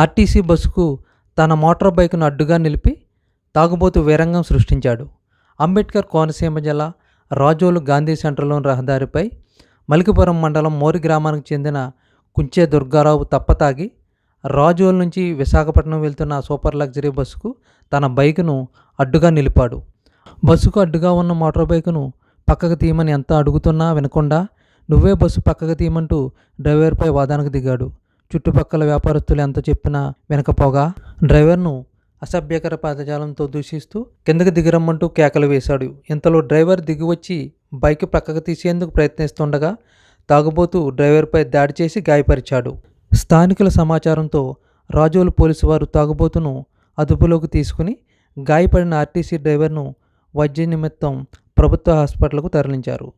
RTC బస్సుకు తన motor బైక్ను అడ్డుగా నిలిపి తాగుబోతు వీరంగం సృష్టించాడు. అంబేద్కర్ కోనసీమ జిల్లా రాజోలు గాంధీ సెంటర్లోని రహదారిపై మలికిపురం మండలం మోరి గ్రామానికి చెందిన కుంచే దుర్గారావు తప్పతాగి రాజోల్ నుంచి విశాఖపట్నం వెళ్తున్న సూపర్ లగ్జరీ బస్సుకు తన బైకును అడ్డుగా నిలిపాడు. బస్సుకు అడ్డుగా ఉన్న మోటార్ బైకును పక్కకు తీయమని ఎంత అడుగుతున్నా వినకుండా నువ్వే బస్సు పక్కకు తీయమంటూ డ్రైవర్పై వాదానికి దిగాడు. చుట్టుపక్కల వ్యాపారస్తులు ఎంత చెప్పినా వినకపోగా డ్రైవర్ను అసభ్యకర పదజాలంతో దూషిస్తూ కిందకి దిగిరమ్మంటూ కేకలు వేశాడు. ఇంతలో డ్రైవర్ దిగివచ్చి బైక్ పక్కకు తీసేందుకు ప్రయత్నిస్తుండగా తాగుబోతూ డ్రైవర్పై దాడి చేసి గాయపరిచాడు. స్థానికుల సమాచారంతో రాజోలు పోలీసు వారు తాగుబోతును అదుపులోకి తీసుకుని గాయపడిన ఆర్టీసీ డ్రైవర్ను వైద్య నిమిత్తం ప్రభుత్వ హాస్పిటల్కు తరలించారు.